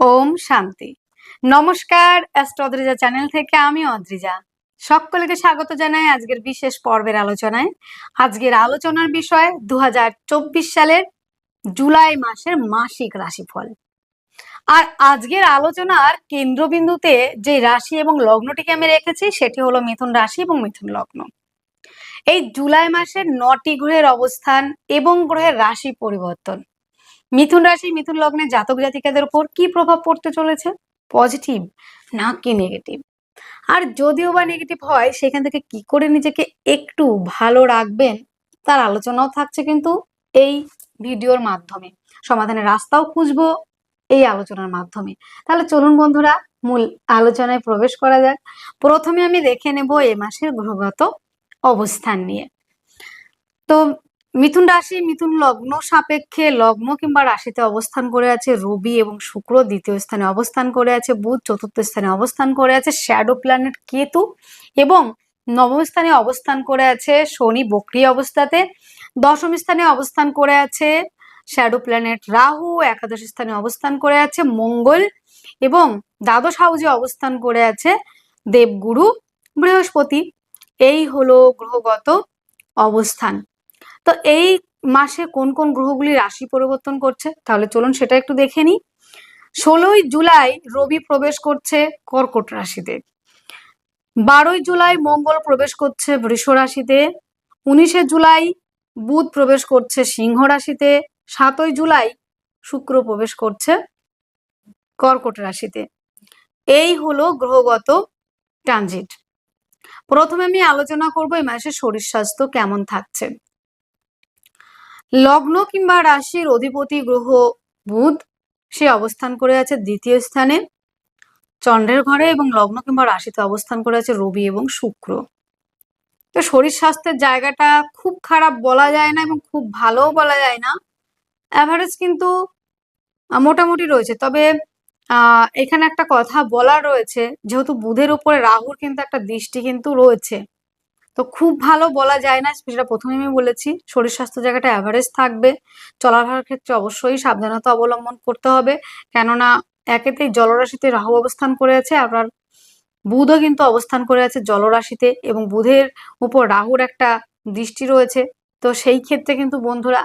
ওম শান্তি। নমস্কার অ্যাস্ট্রোদ্রিজা চ্যানেল থেকে আমি অদ্রিজা। সকলকে স্বাগত জানাই আজকের বিশেষ পর্বের আলোচনায়। আজকের আলোচনার বিষয় দু হাজার চব্বিশ সালের জুলাই মাসের মাসিক রাশিফল। আর আজকের আলোচনার কেন্দ্রবিন্দুতে যে রাশি এবং লগ্নটিকে আমি রেখেছি, সেটি হলো মিথুন রাশি এবং মিথুন লগ্ন। এই জুলাই মাসের নটি গ্রহের অবস্থান এবং গ্রহের রাশি পরিবর্তন। মিথুন রাশি, মিথুন লগ্নে জাতক জাতিকাদের উপর কি প্রভাব পড়তে চলেছে? পজিটিভ না কি নেগেটিভ আর যদিও বা নেগেটিভ হয়, সেখান থেকে কি করে নিজেকে একটু ভালো রাখবেন, তার আলোচনাও থাকছে কিন্তু এই ভিডিওর মাধ্যমে। সমাধানের রাস্তাও খুঁজবো এই আলোচনার মাধ্যমে। তাহলে চলুন বন্ধুরা, মূল আলোচনায় প্রবেশ করা যাক। প্রথমে আমি দেখে নেব এ মাসের গ্রহগত অবস্থান নিয়ে। তো মিথুন রাশি, মিথুন লগ্ন সাপেক্ষে লগ্ন কিংবা রাশিতে অবস্থান করে আছে রবি এবং শুক্র দ্বিতীয় স্থানে অবস্থান করে আছে বুধ, চতুর্থ স্থানে অবস্থান করে আছে শ্যাডো প্ল্যানেট কেতু এবং নবম স্থানে অবস্থান করে আছে শনি বক্রি অবস্থাতে। দশম স্থানে অবস্থান করে আছে শ্যাডো প্ল্যানেট রাহু, একাদশ স্থানে অবস্থান করে আছে মঙ্গল এবং দ্বাদশ হাউজে অবস্থান করে আছে দেবগুরু বৃহস্পতি। এই হলো গ্রহগত অবস্থান। তো এই মাসে কোন কোন গ্রহগুলি রাশি পরিবর্তন করছে? তাহলে চলুন সেটা একটু দেখে নিই। ষোলোই জুলাই রবি প্রবেশ করছে কর্কট রাশিতে। বারোই জুলাই মঙ্গল প্রবেশ করছে বৃষ রাশিতে। উনিশে জুলাই বুধ প্রবেশ করছে সিংহ রাশিতে। সাতই জুলাই শুক্র প্রবেশ করছে কর্কট রাশিতে। এই হলো গ্রহগত ট্রানজিট। প্রথমে আমি আলোচনা করব এই মাসে শরীর স্বাস্থ্য কেমন থাকছে। লগ্ন কিংবা রাশির অধিপতি গ্রহ বুধ, সে অবস্থান করে আছে দ্বিতীয় স্থানে। চন্দ্রের ঘরে এবং লগ্ন কিংবা রাশিতে অবস্থান করে আছে রবি এবং শুক্র। তো শরীর স্বাস্থ্যের জায়গাটা খুব খারাপ বলা যায় না এবং খুব ভালোও বলা যায় না। অ্যাভারেজ কিন্তু মোটামুটি রয়েছে। তবে এখানে একটা কথা বলার রয়েছে, যেহেতু বুধের উপরে রাহুর কিন্তু একটা দৃষ্টি কিন্তু রয়েছে। তো খুব ভালো বলা যায় না সেটা প্রথমে আমি বলেছি, শরীর স্বাস্থ্য জায়গাটা অ্যাভারেজ থাকবে। চলাফেরার ক্ষেত্রে অবশ্যই সাবধানতা অবলম্বন করতে হবে। কেননা একেতেই জলরাশিতে রাহু অবস্থান করে আছে, আপনার বুধও কিন্তু অবস্থান করে আছে জলরাশিতে এবং বুধের উপর রাহুর একটা দৃষ্টি রয়েছে। তো সেই ক্ষেত্রে কিন্তু বন্ধুরা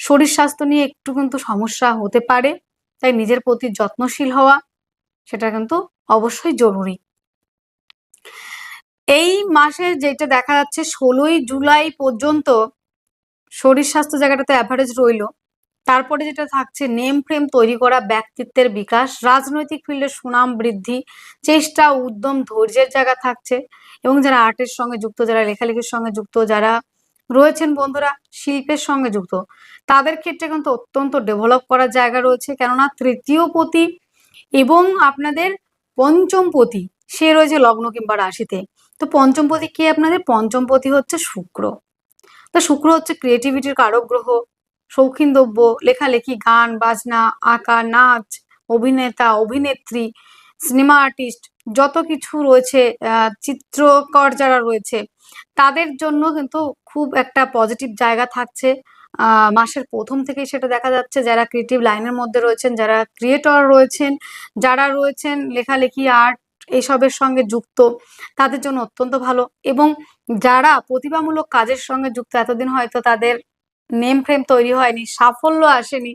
শরীর স্বাস্থ্য নিয়ে একটু কিন্তু সমস্যা হতে পারে। তাই নিজের প্রতি যত্নশীল হওয়া, সেটা কিন্তু অবশ্যই জরুরি। এই মাসে যেটা দেখা যাচ্ছে, ষোলোই জুলাই পর্যন্ত শরীর স্বাস্থ্য জায়গাটাতে অ্যাভারেজ রইল। তারপরে যেটা থাকছে নেম ফ্রেম তৈরি করা, ব্যক্তিত্বের বিকাশ, রাজনৈতিক ফিল্ডে সুনাম বৃদ্ধি, চেষ্টা, উদ্যম, ধৈর্যের জায়গা থাকছে। এবং যারা আর্টের সঙ্গে যুক্ত, যারা লেখালেখির সঙ্গে যুক্ত, যারা রয়েছেন বন্ধুরা, শিল্পের সঙ্গে যুক্ত, তাদের ক্ষেত্রে কিন্তু অত্যন্ত ডেভেলপ করার জায়গা রয়েছে। কেননা তৃতীয় পতি এবং আপনাদের পঞ্চম পতি, সে রয়েছে লগ্ন কিংবা রাশিতে। তো পঞ্চম পতি কি আপনাদের? পঞ্চম পতি হচ্ছে শুক্র। তো শুক্র হচ্ছে ক্রিয়েটিভিটির কারক গ্রহ শৌখিন দ্রব্য লেখালেখি, গান, বাজনা, আঁকা, নাচ, অভিনেতা, অভিনেত্রী সিনেমা আর্টিস্ট যত কিছু রয়েছে চিত্রকর যারা রয়েছে, তাদের জন্য কিন্তু খুব একটা পজিটিভ জায়গা থাকছে। মাসের প্রথম থেকেই সেটা দেখা যাচ্ছে, যারা ক্রিয়েটিভ লাইনের মধ্যে রয়েছেন, যারা ক্রিয়েটর রয়েছেন, যারা রয়েছেন লেখালেখি আর্ট এসবের সঙ্গে যুক্ত, তাদের জন্য অত্যন্ত ভালো। এবং যারা প্রতিভামূলক কাজের সঙ্গে যুক্ত, এতদিন হয়তো তাদের নেম ফ্রেম তৈরি হয়নি, সাফল্য আসেনি,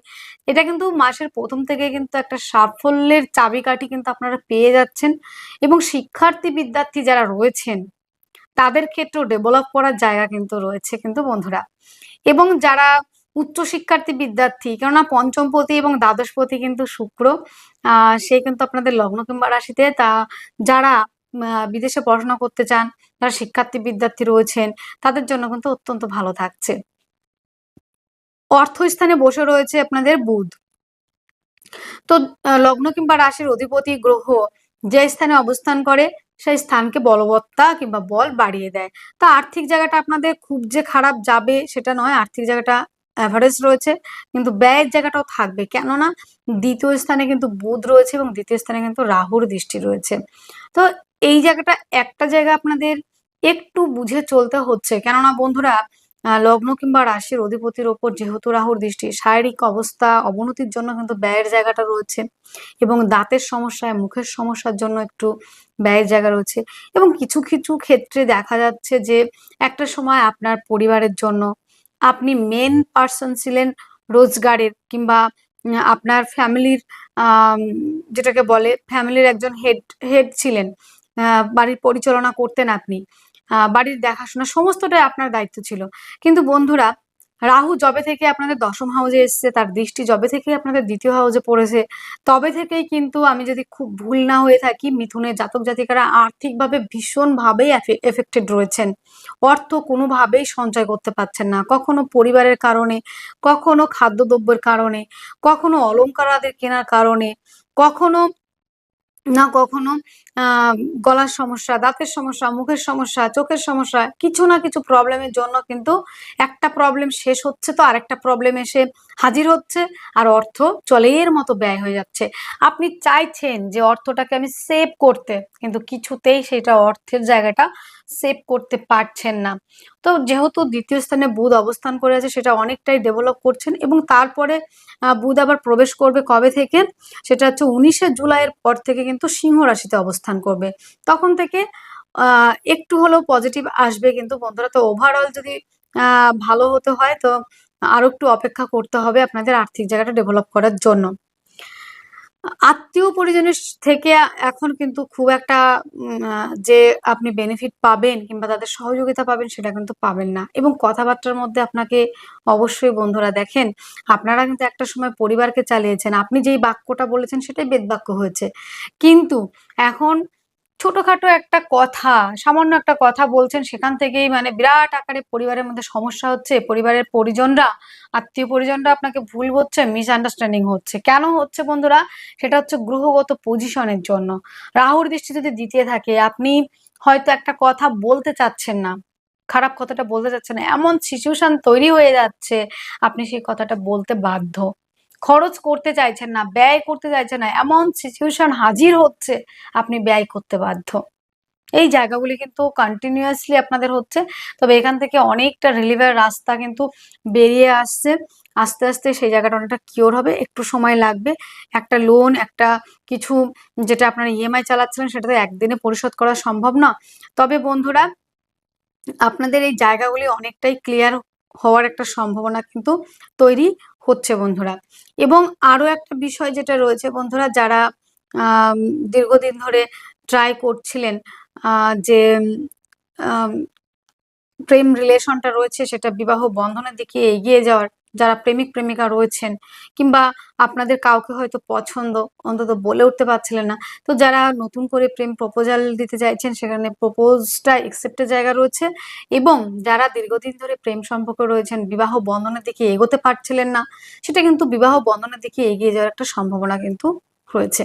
এটা কিন্তু মাসের প্রথম থেকে কিন্তু একটা সাফল্যের চাবিকাঠি কিন্তু আপনারা পেয়ে যাচ্ছেন। এবং শিক্ষার্থী বিদ্যার্থী যারা রয়েছেন, তাদের ক্ষেত্রেও ডেভেলপ করার জায়গা কিন্তু রয়েছে কিন্তু বন্ধুরা। এবং যারা উচ্চ শিক্ষার্থী বিদ্যার্থী, কেননা পঞ্চমপতি এবং দ্বাদশপতি কিন্তু শুক্র। সে কিন্তু আপনাদের লগ্ন কিংবা রাশিতে তা, যারা বিদেশে পড়াশোনা করতে চান, যারা শিক্ষার্থী বিদ্যার্থী রয়েছেন, তাদের জন্য কিন্তু অত্যন্ত ভালো থাকছে। অর্থস্থানে বসে রয়েছে আপনাদের বুধ। তো লগ্ন কিংবা রাশির অধিপতি গ্রহ যে স্থানে অবস্থান করে, সেই স্থানকে বলবত্তা কিংবা বল বাড়িয়ে দেয়। তো আর্থিক জায়গাটা আপনাদের খুব যে খারাপ যাবে সেটা নয়, আর্থিক জায়গাটা অ্যাভারেজ রয়েছে, কিন্তু ব্যয়ের জায়গাটাও থাকবে। কেননা দ্বিতীয় স্থানে কিন্তু বুধ রয়েছে এবং দ্বিতীয় স্থানে কিন্তু রাহুর দৃষ্টি রয়েছে। তো এই জায়গাটা একটা জায়গা আপনাদের একটু বুঝে চলতে হচ্ছে। কেননা বন্ধুরা লগ্ন কিংবা রাশির অধিপতির ওপর যেহেতু রাহুর দৃষ্টি, শারীরিক অবস্থা অবনতির জন্য কিন্তু ব্যয়ের জায়গাটা রয়েছে এবং দাঁতের সমস্যায়, মুখের সমস্যার জন্য একটু ব্যয়ের জায়গা রয়েছে। এবং কিছু কিছু ক্ষেত্রে দেখা যাচ্ছে যে একটা সময় আপনার পরিবারের জন্য আপনি মেন পার্সন ছিলেন রোজগারের কিংবা আপনার ফ্যামিলির যেটাকে বলে ফ্যামিলির একজন হেড হেড ছিলেন। বাড়ির পরিচালনা করতেন আপনি। বাড়ির দেখাশোনা সমস্তটাই আপনার দায়িত্ব ছিল। কিন্তু বন্ধুরা রাহু জবে থেকে আপনাদের দশম হাউসে এসেছে, তার দৃষ্টি জবে থেকে আপনাদের দ্বিতীয় হাউসে পড়েছে, তবে থেকেই কিন্তু আমি যদি খুব ভুল না হয়ে থাকি, মিথুনের জাতক জাতিকারা আর্থিকভাবে ভীষণভাবে এফেক্টেড রয়েছেন। অর্থ কোনোভাবেই সঞ্চয় করতে পারছেন না, কখনো পরিবারের কারণে, কখনো খাদ্যদ্রব্যের কারণে, কখনো অলংকার আদের কেনার কারণে, কখনো না কখনো গলার সমস্যা, দাঁতের সমস্যা, মুখের সমস্যা, চোখের সমস্যা, কিছু না কিছু প্রবলেমের জন্য কিন্তু একটা প্রবলেম শেষ হচ্ছে তো আরেকটা প্রবলেম এসে হাজির হচ্ছে আর অর্থ চলের মতো ব্যয় হয়ে যাচ্ছে। আপনি চাইছেন যে অর্থটাকে আমি সেভ করতে, কিন্তু কিছুতেই সেটা অর্থের জায়গাটা সেভ করতে পারছেন না। তো যেহেতু দ্বিতীয় স্থানে বুধ অবস্থান করে আছে, সেটা অনেকটাই ডেভেলপ করছেন এবং তারপরে বুধ আবার প্রবেশ করবে কবে থেকে? সেটা হচ্ছে উনিশে জুলাইয়ের পর থেকে কিন্তু সিংহ রাশিতে অবস্থান করবে। তখন থেকে একটু হলেও পজিটিভ আসবে কিন্তু বন্ধুরা। তো ওভারঅল যদি ভালো হতে হয় তো আরও একটু অপেক্ষা করতে হবে আপনাদের আর্থিক জায়গাটা ডেভেলপ করার জন্য। আত্মীয় পরিজনের থেকে এখন কিন্তু খুব একটা যে আপনি বেনিফিট পাবেন কিংবা তাদের সহযোগিতা পাবেন সেটা কিন্তু পাবেন না। এবং কথাবার্তার মধ্যে আপনাকে অবশ্যই বন্ধুরা দেখেন, আপনারা কিন্তু একটা সময় পরিবারকে চালিয়েছেন, আপনি যেই বাক্যটা বলেছেন সেটাই বেদবাক্য হয়েছে। কিন্তু এখন ছোটখাটো একটা কথা, সামান্য একটা কথা বলছেন, সেখান থেকেই মানে বিরাট আকারে পরিবারের মধ্যে সমস্যা হচ্ছে, পরিবারের পরিজনরা, আত্মীয় পরিজনরা আপনাকে ভুল হচ্ছে মিসআন্ডারস্ট্যান্ডিং হচ্ছে। কেন হচ্ছে বন্ধুরা? সেটা হচ্ছে গ্রহগত পজিশনের জন্য। রাহুর দৃষ্টি যদি দ্বিতীয় থাকে, আপনি হয়তো একটা কথা বলতে চাচ্ছেন না, খারাপ কথাটা বলতে চাচ্ছেন এমন সিচুয়েশন তৈরি হয়ে যাচ্ছে, আপনি সেই কথাটা বলতে বাধ্য। খরচ করতে চাইছেন না, ব্যয় করতে চাইছেন না, এমন সিচুয়েশন হাজির হচ্ছে, আপনি ব্যয় করতে বাধ্য। এই জায়গাগুলি কিন্তু কন্টিনিউয়াসলি আপনাদের হচ্ছে, তবে এখান থেকে অনেকটা রিলিভের রাস্তা কিন্তু বেরিয়ে আসছে। আস্তে আস্তে সেই জায়গাটা অনেকটা কিওর হবে, একটু সময় লাগবে। একটা লোন একটা কিছু যেটা আপনারা ইএমআই চালাচ্ছিলেন সেটা তো একদিনে পরিশোধ করা সম্ভব না। তবে বন্ধুরা, আপনাদের এই জায়গাগুলি অনেকটাই ক্লিয়ার হওয়ার একটা সম্ভাবনা কিন্তু তৈরি হচ্ছে বন্ধুরা। এবং আরও একটা বিষয় যেটা রয়েছে বন্ধুরা, যারা দীর্ঘদিন ধরে ট্রাই করছিলেন যে প্রেম রিলেশনটা রয়েছে সেটা বিবাহ বন্ধনের দিকে এগিয়ে যাওয়ার যারা প্রেমিক, প্রেমিকা রয়েছেন কিংবা আপনাদের কাউকে হয়তো পছন্দ, অন্তত বলে উঠতে পারছিলেন না। তো যারা নতুন করে প্রেম প্রপোজাল দিতে চাইছেন, সেখানে প্রপোজটা একসেপ্টের জায়গা রয়েছে এবং যারা দীর্ঘদিন ধরে প্রেম সম্পর্ক রয়েছেন, বিবাহ বন্ধনের দিকে এগোতে পারছিলেন না, সেটা কিন্তু বিবাহ বন্ধনের দিকে এগিয়ে যাওয়ার একটা সম্ভাবনা কিন্তু রয়েছে।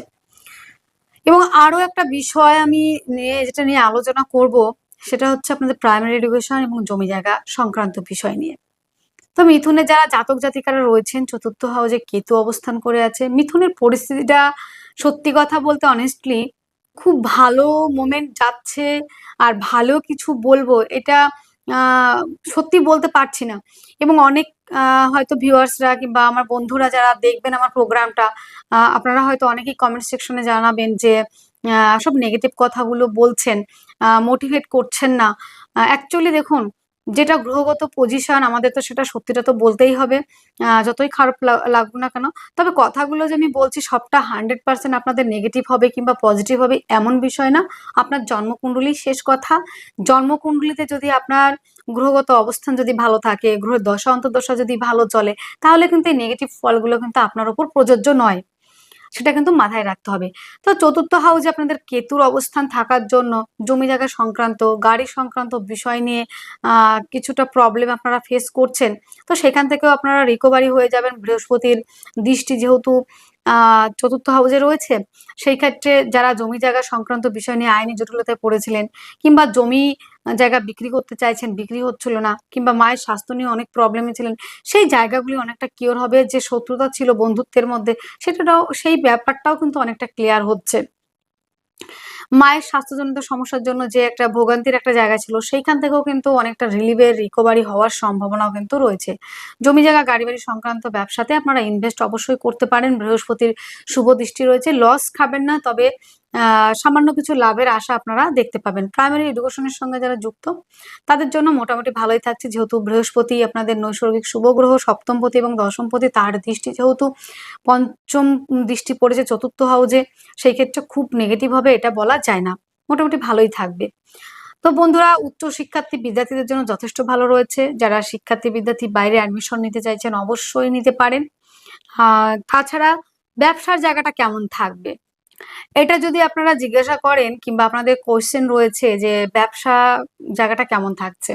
এবং আরও একটা বিষয় আমি নিয়ে, যেটা নিয়ে আলোচনা করব, সেটা হচ্ছে আপনাদের প্রাইমারি এডুকেশন এবং জমি জায়গা সংক্রান্ত বিষয় নিয়ে। তো মিথুনে যারা জাতক জাতিকারা রয়েছেন, চতুর্থ হাউসে কেতু অবস্থান করে আছে, মিথুনের পরিস্থিতিটা সত্যি কথা বলতে অনেস্টলি খুব ভালো মোমেন্ট যাচ্ছে আর ভালো কিছু বলব এটা সত্যি বলতে পারছি না। এবং অনেক হয়তো ভিউয়ার্সরা কিংবা আমার বন্ধুরা যারা দেখবেন আমার প্রোগ্রামটা আপনারা হয়তো অনেকেই কমেন্ট সেকশনে জানাবেন যে সব নেগেটিভ কথাগুলো বলছেন মোটিভেট করছেন না। অ্যাকচুয়ালি দেখুন যেটা গ্রহগত পজিশন আমাদের তো সেটা সত্যিটা তো বলতেই হবে। যতই খারাপ লা- লাগুক না কেন। তবে কথাগুলো যে আমি বলছি, সবটা হান্ড্রেড পার্সেন্ট আপনাদের নেগেটিভ হবে কিংবা পজিটিভ হবে এমন বিষয় না। আপনার জন্মকুণ্ডলী শেষ কথা। জন্মকুণ্ডলিতে যদি আপনার গ্রহগত অবস্থান যদি ভালো থাকে, গ্রহের দশা অন্তর্দশা যদি ভালো চলে, তাহলে কিন্তু এই নেগেটিভ ফলগুলো কিন্তু আপনার উপর প্রযোজ্য নয়। সেটা কিন্তু মাথায় রাখতে হবে। তো চতুর্থ হাউসে আপনাদের কেতুর অবস্থান থাকার জন্য, জমি জায়গা সংক্রান্ত, গাড়ি সংক্রান্ত বিষয় নিয়ে কিছুটা প্রবলেম আপনারা ফেস করছেন। তো সেখান থেকেও আপনারা রিকভারি হয়ে যাবেন বৃহস্পতির। দৃষ্টি যেহেতু চতুর্থ হাউজে রয়েছে। সেই ক্ষেত্রে যারা জমি জায়গা সংক্রান্ত বিষয় নিয়ে আইনি জটিলতায় পড়েছিলেন কিংবা জমি জায়গা বিক্রি করতে চাইছেন, বিক্রি হচ্ছিল না কিংবা মায়ের স্বাস্থ্য নিয়ে অনেক প্রবলেমে ছিলেন, সেই জায়গাগুলি অনেকটা কিওর হবে। যে শত্রুতা ছিল বন্ধুত্বের মধ্যে, সেটাটাও, সেই ব্যাপারটাও কিন্তু অনেকটা ক্লিয়ার হচ্ছে। মায়ের স্বাস্থ্যজনিত সমস্যার জন্য যে একটা ভোগান্তির একটা জায়গা ছিল, সেইখান থেকেও কিন্তু অনেকটা রিলিভের রিকভারি হওয়ার সম্ভাবনাও কিন্তু রয়েছে। জমি জায়গা, গাড়ি বাড়ি সংক্রান্ত ব্যবসাতে আপনারা ইনভেস্ট অবশ্যই করতে পারেন। বৃহস্পতির শুভ দৃষ্টি রয়েছে। লস খাবেন না, তবে সামান্য কিছু লাভের আশা আপনারা দেখতে পাবেন। প্রাইমারি এডুকেশনের সঙ্গে যারা যুক্ত, তাদের জন্য মোটামুটি ভালোই থাকছে যেহেতু বৃহস্পতি আপনাদের নৈসর্গিক শুভ গ্রহ সপ্তমপতি এবং দশমপতি তার দৃষ্টি যেহেতু পঞ্চম দৃষ্টি পড়েছে চতুর্থ হাউজে সেই ক্ষেত্রে খুব নেগেটিভ হবে এটা বলা যায় না। মোটামুটি ভালোই থাকবে। তো বন্ধুরা, উচ্চ শিক্ষার্থী বিদ্যার্থীদের জন্য যথেষ্ট ভালো রয়েছে। যারা শিক্ষার্থী বিদ্যার্থী বাইরে অ্যাডমিশন নিতে চাইছেন, অবশ্যই নিতে পারেন। তাছাড়া ব্যবসার জায়গাটা কেমন থাকবে? এটা যদি আপনারা জিজ্ঞাসা করেন কিংবা আপনাদের কোশ্চেন রয়েছে যে ব্যবসা জায়গাটা কেমন থাকছে।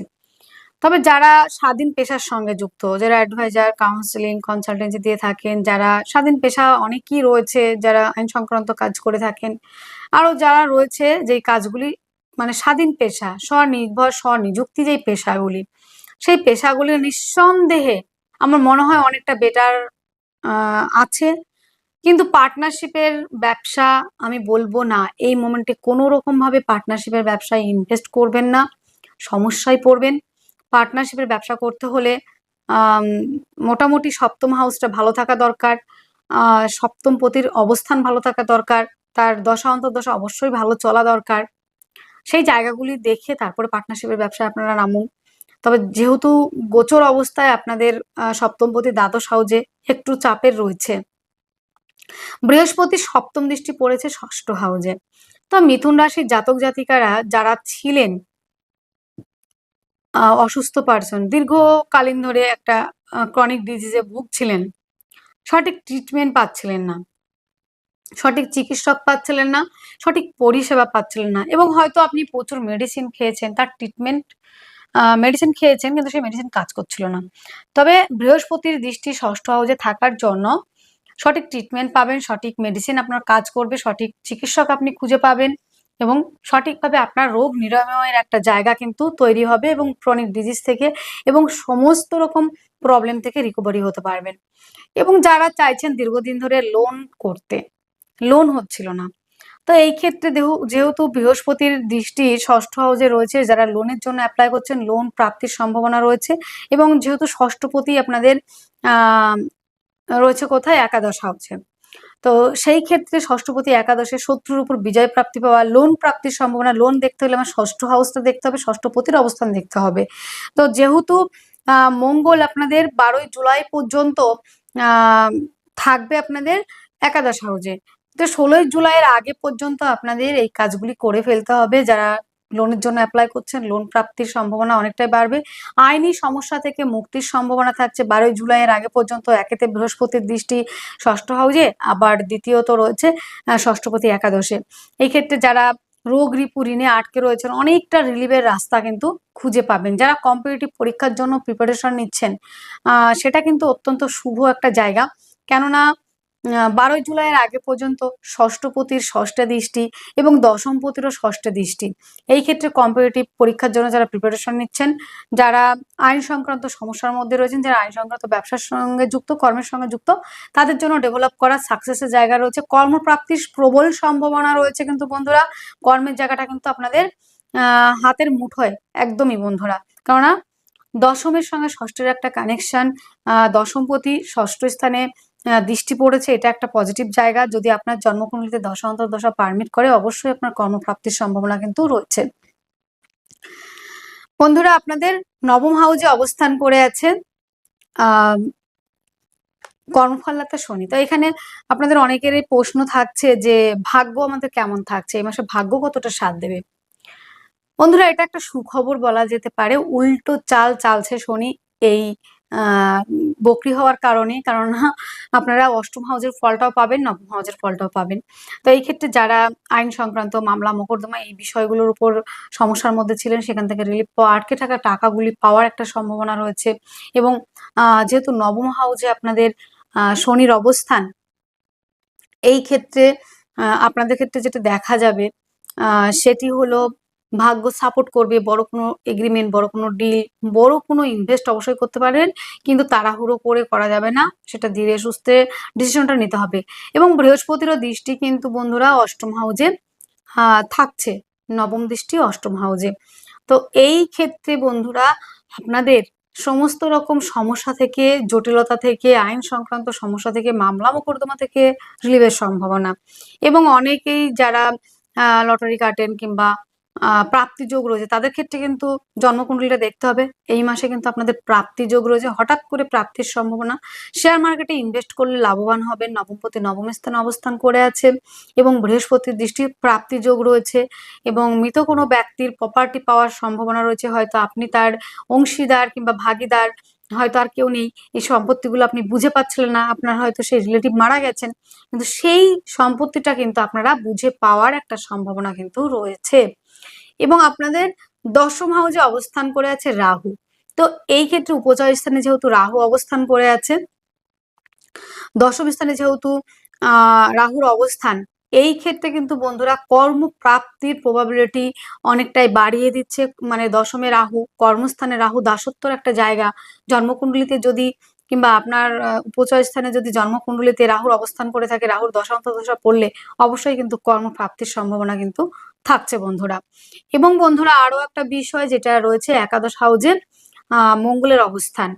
তবে যারা স্বাধীন পেশার সঙ্গে যুক্ত, যারা অ্যাডভাইজার কাউন্সিলিং কনসালটেন্সি দিয়ে থাকেন, যারা স্বাধীন পেশা অনেকেই রয়েছে, যারা আইন সংক্রান্ত কাজ করে থাকেন আরও যারা রয়েছে যেই কাজগুলি মানে স্বাধীন পেশা, স্বনির্ভর, স্বনিযুক্তি যেই পেশাগুলি, সেই পেশাগুলি নিঃসন্দেহে আমার মনে হয় অনেকটা বেটার আছে। কিন্তু পার্টনারশিপের ব্যবসা আমি বলব না। এই মোমেন্টে কোনো রকম ভাবে পার্টনারশিপের ব্যবসায় ইনভেস্ট করবেন না। সমস্যায় পড়বেন। পার্টনারশিপের ব্যবসা করতে হলে মোটামুটি সপ্তম হাউসটা ভালো থাকা দরকার। সপ্তম পতির অবস্থান ভালো থাকা দরকার। তার দশা অন্তর্দশা অবশ্যই ভালো চলা দরকার। সেই জায়গাগুলি দেখে তারপরে পার্টনারশিপের ব্যবসায় আপনারা নামুন। তবে যেহেতু গোচর অবস্থায় আপনাদের সপ্তম পতি দ্বাদশ হাউজে একটু চাপের রয়েছে। বৃহস্পতি সপ্তম দৃষ্টি পড়েছে ষষ্ঠ হাউজে। তো মিথুন রাশির জাতক জাতিকারা যারা ছিলেন অসুস্থ পার্সন দীর্ঘকালীন ধরে একটা ক্রনিক ডিজিজে ভুগছিলেন, সঠিক ট্রিটমেন্ট পাচ্ছিলেন না, সঠিক চিকিৎসক পাচ্ছিলেন না, সঠিক পরিষেবা পাচ্ছিলেন না এবং হয়তো আপনি প্রচুর মেডিসিন খেয়েছেন, তার ট্রিটমেন্ট মেডিসিন খেয়েছেন কিন্তু সেই মেডিসিন কাজ করছিল না। তবে বৃহস্পতির দৃষ্টি ষষ্ঠ হাউজে থাকার জন্য সঠিক ট্রিটমেন্ট পাবেন, সঠিক মেডিসিন আপনার কাজ করবে, সঠিক চিকিৎসক আপনি খুঁজে পাবেন এবং সঠিকভাবে আপনার রোগ নিরাময়ের একটা জায়গা কিন্তু তৈরি হবে এবং ক্রনিক ডিজিজ থেকে এবং সমস্ত রকম প্রবলেম থেকে রিকভারি হতে পারবেন। এবং যারা চাইছেন দীর্ঘদিন ধরে লোন করতে লোন হচ্ছিল না। তো এই ক্ষেত্রে যেহেতু বৃহস্পতির দৃষ্টি ষষ্ঠ হাউসে রয়েছে, যারা লোনের জন্য অ্যাপ্লাই করছেন লোন প্রাপ্তির সম্ভাবনা রয়েছে এবং যেহেতু ষষ্ঠপতি আপনাদের রয়েছে কোথায়? একাদশ হাউসে। তো সেই ক্ষেত্রে ষষ্ঠপতি একাদশে শত্রুর উপর বিজয় প্রাপ্তি পাওয়া, লোন প্রাপ্তির সম্ভাবনা, লোন দেখতে হলে আমার ষষ্ঠ হাউসটা দেখতে হবে, ষষ্ঠপতির অবস্থান দেখতে হবে। তো যেহেতু মঙ্গল আপনাদের বারোই জুলাই পর্যন্ত থাকবে আপনাদের একাদশ হাউসে, তো ষোলোই জুলাইয়ের আগে পর্যন্ত আপনাদের এই কাজগুলি করে ফেলতে হবে। যারা লোনের জন্য অ্যাপ্লাই করছেন, লোন প্রাপ্তির সম্ভাবনা অনেকটাই বাড়বে। আইনি সমস্যা থেকে মুক্তির সম্ভাবনা থাকছে। বারোই জুলাইয়ের আগে পর্যন্ত একেতে বৃহস্পতির দৃষ্টি ষষ্ঠ হাউজে, আবার দ্বিতীয়ত রয়েছে ষষ্ঠপতি একাদশে। এই ক্ষেত্রে যারা রোগ রিপু ঋণে আটকে রয়েছেন, অনেকটা রিলিভের রাস্তা কিন্তু খুঁজে পাবেন। যারা কম্পিটিটিভ পরীক্ষার জন্য প্রিপারেশন নিচ্ছেন সেটা কিন্তু অত্যন্ত শুভ একটা জায়গা। কেননা বারোই জুলাইয়ের আগে পর্যন্ত ষষ্ঠপতির ষষ্ঠ দৃষ্টি এবং দশমপতিরও ষষ্ঠ দৃষ্টি। এই ক্ষেত্রে কম্পিটিটিভ পরীক্ষার জন্য যারা প্রিপারেশন নিচ্ছেন, যারা আইন সংক্রান্ত সমস্যার মধ্যে রয়েছেন, যারা আইন সংক্রান্ত ব্যবসার সঙ্গে যুক্ত, কর্মের সঙ্গে যুক্ত, তাদের জন্য ডেভেলপ করা সাকসেসের জায়গা রয়েছে। কর্মপ্রাপ্তির প্রবল সম্ভাবনা রয়েছে কিন্তু বন্ধুরা, কর্মের জায়গাটা কিন্তু আপনাদের হাতের মুঠোয় একদমই বন্ধুরা। কেননা দশমের সঙ্গে ষষ্ঠের একটা কানেকশন দশমপতি ষষ্ঠ স্থানে দৃষ্টি পড়েছে, এটা একটা পজিটিভ জায়গা। যদি আপনার জন্মকুণ্ডলিতে দশা অন্তর্দশা পারমিট করে, অবশ্যই আপনার কর্মপ্রাপ্তির সম্ভাবনা কিন্তু রয়েছে। বন্ধুরা, আপনাদের নবম হাউজে অবস্থান করে আছে আহ শনি। তো এখানে আপনাদের অনেকেরই প্রশ্ন থাকছে যে, ভাগ্য আমাদের কেমন থাকছে? এই মাসে ভাগ্য কতটা সাথ দেবে? বন্ধুরা, এটা একটা সুখবর বলা যেতে পারে। উল্টো চাল চালছে শনি এই বকরি হওয়ার কারণে, কারণ আপনারা অষ্টম হাউজের ফলটাও পাবেন, নবম হাউজের ফলটাও পাবেন। তো এই ক্ষেত্রে যারা আইন সংক্রান্ত মামলা, মোকদ্দমা এই বিষয়গুলোর উপর সমস্যার মধ্যে ছিলেন, সেখান থেকে রিলিফ পাওয়া, আটকে থাকা টাকাগুলি পাওয়ার একটা সম্ভাবনা রয়েছে। এবং যেহেতু নবম হাউজে আপনাদের শনির অবস্থান, এই ক্ষেত্রে আপনাদের ক্ষেত্রে যেটা দেখা যাবে সেটি হলো ভাগ্য সাপোর্ট করবে, বড় কোনো এগ্রিমেন্ট বড় কোনো ডিল বড় কোনো ইনভেস্ট অবশ্যই করতে পারেন, কিন্তু তাড়াহুড়ো করে করা যাবে না, সেটা ধীরে সুস্থে ডিসিশনটা নিতে হবে। এবং বৃহস্পতিরও দৃষ্টি কিন্তু বন্ধুরা অষ্টম হাউজে থাকছে, নবম দৃষ্টি অষ্টম হাউজে তো এই ক্ষেত্রে বন্ধুরা, আপনাদের সমস্ত রকম সমস্যা থেকে, জটিলতা থেকে, আইন সংক্রান্ত সমস্যা থেকে, মামলা মোকদ্দমা থেকে রিলিভের সম্ভাবনা। এবং অনেকেই যারা লটারি কাটেন কিংবা আহ, প্রাপ্তিযোগ রয়েছে। তাদের ক্ষেত্রে কিন্তু জন্মকুণ্ডলীটা দেখতে হবে। এই মাসে কিন্তু আপনাদের প্রাপ্তিযোগ রয়েছে। হঠাৎ করে প্রাপ্তির সম্ভাবনা। শেয়ার মার্কেটে ইনভেস্ট করলে লাভবান হবেন। নবমপতি নবম স্থানে অবস্থান করে আছে এবং বৃহস্পতির দৃষ্টি প্রাপ্তিযোগ রয়েছে এবং মৃত কোনো ব্যক্তির প্রপার্টি পাওয়ার সম্ভাবনা রয়েছে। হয়তো আপনি তার অংশীদার কিংবা ভাগিদার হয়তো আর কেউ নেই। এই সম্পত্তিগুলো আপনি বুঝে পাচ্ছিলেন না। আপনার হয়তো সেই রিলেটিভ মারা গেছেন। কিন্তু সেই সম্পত্তিটা কিন্তু আপনারা বুঝে পাওয়ার একটা সম্ভাবনা কিন্তু রয়েছে। এবং আপনাদের দশম হাউজে অবস্থান করে আছে রাহু। তো এই ক্ষেত্রে উপচয় স্থানে যেহেতু রাহু অবস্থান করে আছে, দশম স্থানে যেহেতু রাহুর অবস্থান, এই ক্ষেত্রে কিন্তু বন্ধুরা কর্মপ্রাপ্তির প্রবাবিলিটি অনেকটাই বাড়িয়ে দিচ্ছে। মানে দশমে রাহু, কর্মস্থানে রাহু দাসত্বর একটা জায়গা। জন্মকুণ্ডলিতে যদি কিংবা আপনার উপচয় স্থানে যদি জন্মকুণ্ডলিতে রাহুর অবস্থান করে থাকে, রাহুর দশান্ত দশা পড়লে অবশ্যই কিন্তু কর্মপ্রাপ্তির সম্ভাবনা কিন্তু থাকছে বন্ধুরা। এবং বন্ধুরা আরও একটা বিষয় যেটা রয়েছে একাদশ হাউজের মঙ্গলের অবস্থান।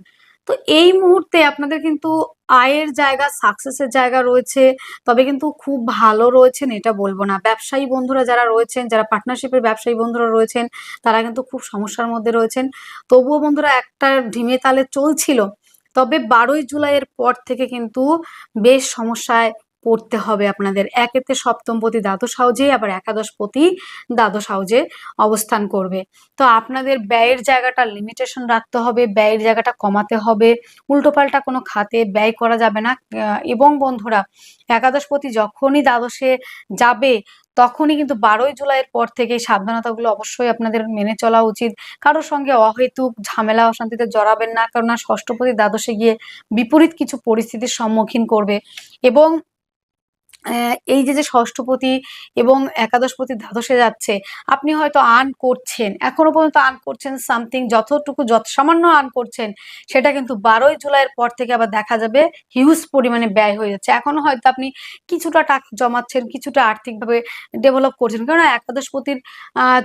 তো এই মুহূর্তে আপনাদের কিন্তু আয়ের জায়গা সাকসেসের জায়গা রয়েছে, তবে কিন্তু খুব ভালো রয়েছেন এটা বলব না। ব্যবসায়ী বন্ধুরা যারা রয়েছেন, যারা পার্টনারশিপের ব্যবসায়ী বন্ধুরা রয়েছেন, তারা কিন্তু খুব সমস্যার মধ্যে রয়েছেন। তবুও বন্ধুরা একটা ঢিমে তালে চলছিল, তবে বারোই জুলাইয়ের পর থেকে কিন্তু বেশ সমস্যায় পড়তে হবে আপনাদের। একেতে সপ্তমপতি দ্বাদশ হাউজে, আবার একাদশপতি দ্বাদশ হাউজে অবস্থান করবে। তো আপনাদের ব্যয়ের জায়গাটা লিমিটেশন রাখতে হবে, ব্যয়ের জায়গাটা কমাতে হবে। উল্টোপাল্টা কোনো খাতে ব্যয় করা যাবে না। এবং বন্ধুরা একাদশপতি যখনই দ্বাদশে যাবে, তখনই কিন্তু বারোই জুলাইয়ের পর থেকে সাবধানতাগুলো অবশ্যই আপনাদের মেনে চলা উচিত। কারোর সঙ্গে অহেতুক ঝামেলা, অশান্তিতে জড়াবেন না, কেননা ষষ্ঠপতি দ্বাদশে গিয়ে বিপরীত কিছু পরিস্থিতির সম্মুখীন করবে। এবং এই যে যে, ষষ্ঠপতি এবং একাদশপতি দ্বাদশে যাচ্ছে, আপনি হয়তো আর্ন করছেন, এখনও পর্যন্ত আর্ন করছেন সামথিং যতটুকু যত, সামান্য আর্ন করছেন, সেটা কিন্তু বারোই জুলাইয়ের পর থেকে আবার দেখা যাবে হিউজ পরিমাণে ব্যয় হয়ে যাচ্ছে। এখনও হয়তো আপনি কিছুটা টাকা জমাচ্ছেন, কিছুটা আর্থিকভাবে ডেভেলপ করছেন কারণ একাদশপতির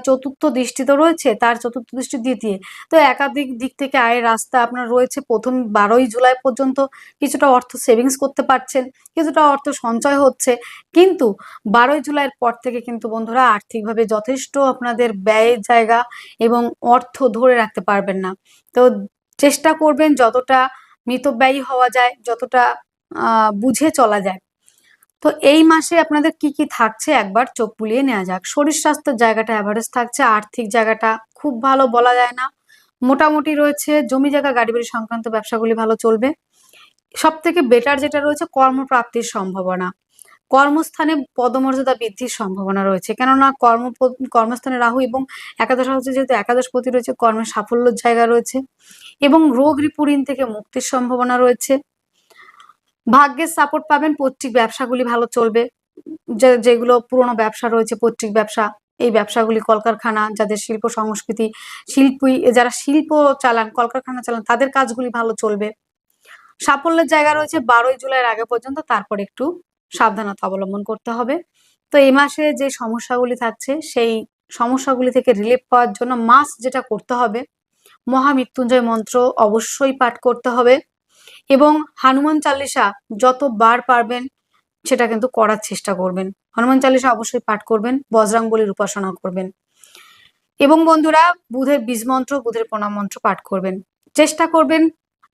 চতুর্থ দৃষ্টি তো রয়েছে, তার চতুর্থ দৃষ্টি দ্বিতীয়। তো একাধিক দিক থেকে আয়ের রাস্তা আপনার রয়েছে, প্রথম বারোই জুলাই পর্যন্ত কিছুটা অর্থ সেভিংস করতে পারছেন, কিছুটা অর্থ সঞ্চয় হচ্ছে। কিন্তু বারোই জুলাইয়ের পর থেকে কিন্তু বন্ধুরা আর্থিকভাবে যথেষ্ট আপনাদের ব্যয়ের জায়গা এবং অর্থ ধরে রাখতে পারবেন না। তো চেষ্টা করবেন যতটা মিতব্যয়ী হওয়া যায়, যতটা বুঝে চলা যায়। তো এই মাসে আপনাদের কি কি থাকছে একবার চোখ বুলিয়ে নেওয়া যাক। শরীর স্বাস্থ্যের জায়গাটা অ্যাভারেজ থাকছে, আর্থিক জায়গাটা খুব ভালো বলা যায় না। মোটামুটি রয়েছে জমি জায়গা, গাড়ি বাড়ি সংক্রান্ত ব্যবসাগুলি ভালো চলবে। সব থেকে বেটার যেটা রয়েছে কর্মপ্রাপ্তির সম্ভাবনা। কর্মস্থানে পদমর্যাদা বৃদ্ধির সম্ভাবনা রয়েছে। কেননা কর্ম কর্মস্থানে রাহু এবং একাদশ হচ্ছে যেহেতু একাদশপতি রয়েছে, কর্মের সাফল্যের জায়গা রয়েছে এবং রোগ রিপুরিন থেকে মুক্তির সম্ভাবনা রয়েছে। ভাগ্যের সাপোর্ট পাবেন, পৈতৃক ব্যবসাগুলি ভালো চলবে। যে, যেগুলো পুরনো ব্যবসা রয়েছে, পৈতৃক ব্যবসা, এই ব্যবসাগুলি কলকারখানা, যাদের শিল্প সংস্কৃতি, শিল্পী, যারা শিল্প চালান, কলকারখানা চালান, তাদের কাজগুলি ভালো চলবে। সাফল্যের জায়গা রয়েছে, বারোই জুলাইয়ের আগে পর্যন্ত, তারপর একটু সাবধানতা অবলম্বন করতে হবে। তো এই মাসে যে সমস্যাগুলি থাকছে, সেই সমস্যাগুলি থেকে রিলিফ পাওয়ার জন্য মাস যেটা করতে হবে, মহামৃত্যুঞ্জয় মন্ত্র অবশ্যই পাঠ করতে হবে এবং হনুমান চালিসা যতবার পারবেন সেটা কিন্তু করার চেষ্টা করবেন। হনুমান চালিসা অবশ্যই পাঠ করবেন বজরাং বলির উপাসনা করবেন এবং বন্ধুরা, বুধের বীজ মন্ত্র, বুধের প্রণাম মন্ত্র পাঠ করবেন। চেষ্টা করবেন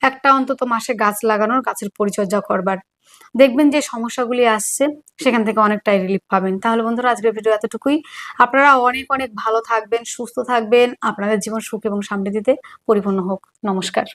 একটা অন্তত মাসে গাছ লাগানোর গাছের পরিচর্যা করবার। দেখবেন যে সমস্যাগুলি আসছে, সেখান থেকে অনেকটাই রিলিফ পাবেন। তাহলে বন্ধুরা, আজকের ভিডিও এতটুকুই। আপনারা অনেক অনেক ভালো থাকবেন, সুস্থ থাকবেন। আপনাদের জীবন সুখ এবং সমৃদ্ধিতে পরিপূর্ণ হোক। নমস্কার।